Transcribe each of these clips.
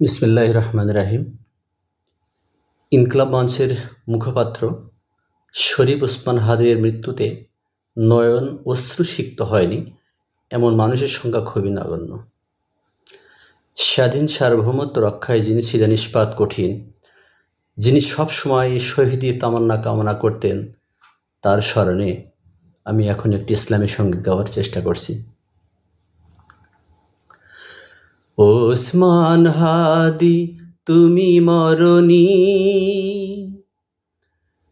বিসমিল্লাহ রহমান রাহিম ইনকলাব মঞ্চের মুখপাত্র শরীফ ওসমান হাদির মৃত্যুতে নয়ন অশ্রুসিক্ত হয়নি এমন মানুষের সংখ্যা খুবই নগণ্য। স্বাধীন সার্বভৌমত্ব রক্ষায় যিনি ছিলেন ইস্পাত কঠিন, যিনি সবসময় শহীদি তামান্না কামনা করতেন, তার স্মরণে আমি এখন একটি ইসলামী সংগীত গাওয়ার চেষ্টা করছি। ওসমান হাদি, তুমি মরণি।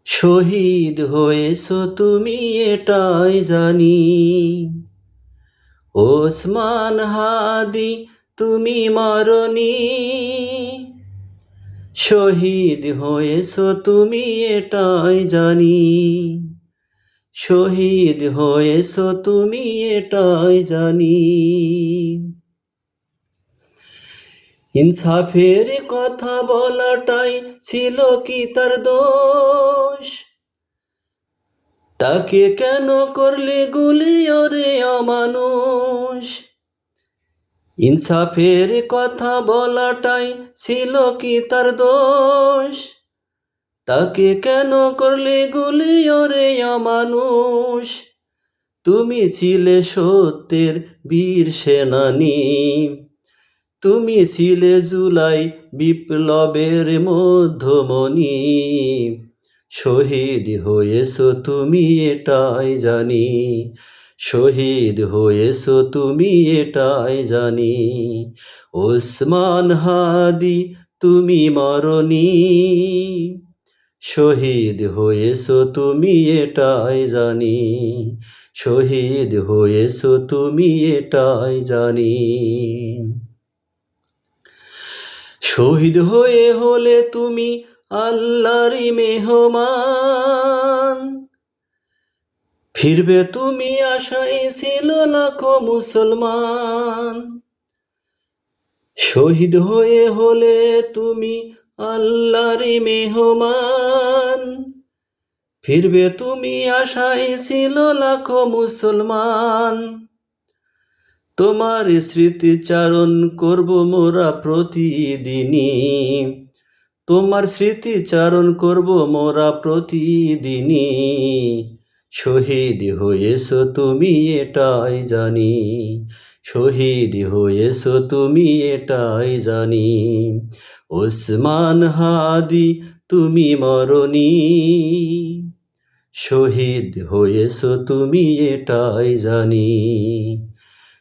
শহীদ হয়েছো তুমি এটাই জানি। ওসমান হাদি, তুমি মরণি। শহীদ হয়েছো তুমি এটাই জানি। শহীদ হয়েছো তুমি এটাই জানি। ইনসাফের কথা বলাটাই ছিল কি তার দোষ? তাকে কেন করলে গুলি, ওরে অমানুষ? ইনসাফের কথা বলাটাই ছিল কি তার দোষ? তাকে কেন করলে গুলি, ওরে অমানুষ? তুমি ছিলে সত্যের বীর সেনানী। তুমি ছিলে জুলাই বিপ্লবের মধ্যমণি। শহীদ হয়েছো তুমি এটাই জানি। শহীদ হয়েছো তুমি এটাই জানি। ওসমান হাদি, তুমি মরণি শহীদ হয়েছো তুমি এটাই জানি। শহীদ হয়েছো তুমি এটাই জানি। শহীদ হয়ে হলে তুমি আল্লাহর মেহমান। ফিরবে তুমি আশায় ছিল লাখো মুসলমান। শহীদ হয়ে হলে তুমি আল্লাহর মেহমান। ফিরবে তুমি আশায় ছিল লাখো মুসলমান। তোমার স্মৃতিচারণ করব মোরা প্রতিদিনই। তোমার স্মৃতিচারণ করব মোরা প্রতিদিনই। শহীদ হয়েছো তুমি এটাই জানি। শহীদ হয়েছো তুমি এটাই জানি। ওসমান হাদি, তুমি মরণি। শহীদ হয়েছো তুমি এটাই জানি।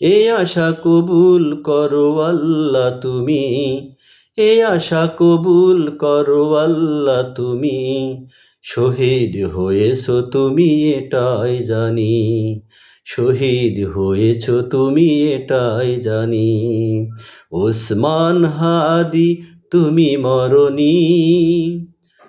এ আশা কবুল করো আল্লাহ তুমি। এ আশা কবুল করো আল্লাহ তুমি। শহীদ হয়েছ তুমি এটাই জানি। শহীদ হয়েছ তুমি এটাই জানি। ওসমান হাদি, তুমি মরণি।